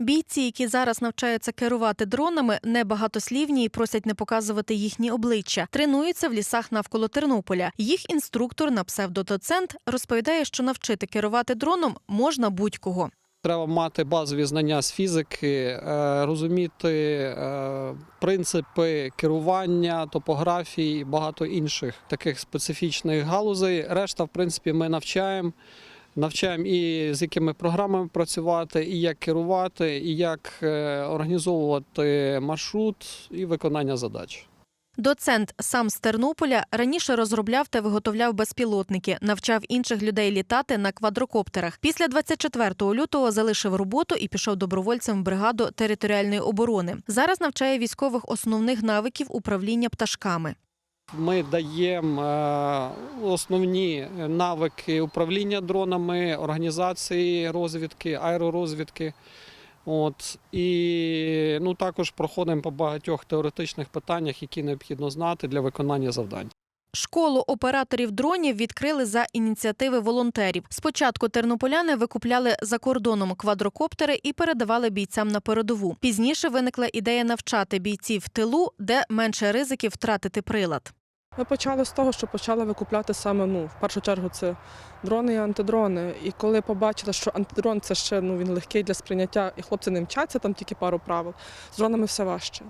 Бійці, які зараз навчаються керувати дронами, небагатослівні і просять не показувати їхні обличчя. Тренуються в лісах навколо Тернополя. Їх інструктор на псевдодоцент розповідає, що навчити керувати дроном можна будь-кого. Треба мати базові знання з фізики, е, розуміти е, принципи керування, топографії і багато інших таких специфічних галузей. Решта, в принципі, ми навчаємо. Навчаємо і з якими програмами працювати, і як керувати, і як е, організовувати маршрут і виконання задач. Доцент сам з Тернополя раніше розробляв та виготовляв безпілотники, навчав інших людей літати на квадрокоптерах. Після 24 лютого залишив роботу і пішов добровольцем в бригаду територіальної оборони. Зараз навчає військових основних навиків управління пташками. Ми даємо е, основні навики управління дронами, організації розвідки, аеророзвідки. От і ну також проходимо по багатьох теоретичних питаннях, які необхідно знати для виконання завдань. Школу операторів дронів відкрили за ініціативи волонтерів. Спочатку тернополяни викупляли за кордоном квадрокоптери і передавали бійцям на передову. Пізніше виникла ідея навчати бійців в тилу, де менше ризиків втратити прилад. Ми почали з того, що почали викупляти саме ну, в першу чергу це дрони і антидрони. І коли побачили, що антидрон це ще ну, він легкий для сприйняття, і хлопці не вчаться, там тільки пару правил, з дронами все важче.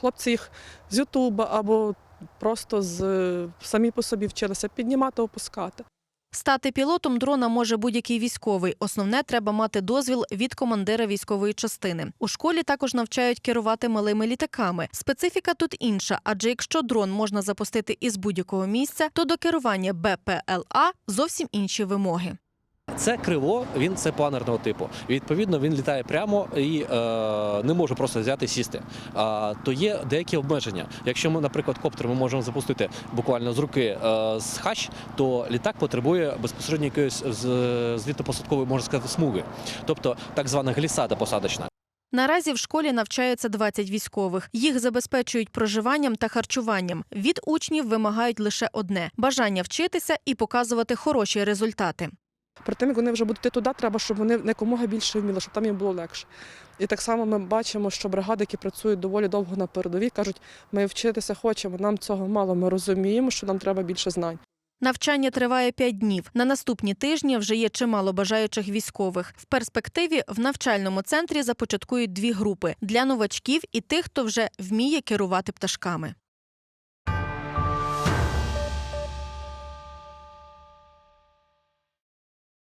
Хлопці їх з Ютуба або просто з самі по собі вчилися піднімати, опускати. Стати пілотом дрона може будь-який військовий. Основне треба мати дозвіл від командира військової частини. У школі також навчають керувати малими літаками. Специфіка тут інша, адже якщо дрон можна запустити із будь-якого місця, то до керування БПЛА зовсім інші вимоги. Це криво, він це планерного типу. Відповідно, він літає прямо і е, не може просто взяти і сісти. А, то є деякі обмеження. Якщо ми, наприклад, коптер ми можемо запустити буквально з руки е, з хач, то літак потребує безпосередньо якоїсь з- злітно-посадкової, можна сказати, смуги, тобто так звана глісада посадочна. Наразі в школі навчаються 20 військових. Їх забезпечують проживанням та харчуванням. Від учнів вимагають лише одне бажання вчитися і показувати хороші результати. Перед тим, як вони вже будуть туди, треба, щоб вони якомога більше вміли, щоб там їм було легше. І так само ми бачимо, що бригади, які працюють доволі довго на передовій, кажуть, ми вчитися хочемо, нам цього мало. Ми розуміємо, що нам треба більше знань. Навчання триває 5 днів. На наступні тижні вже є чимало бажаючих військових. В перспективі в навчальному центрі започаткують дві групи для новачків і тих, хто вже вміє керувати пташками.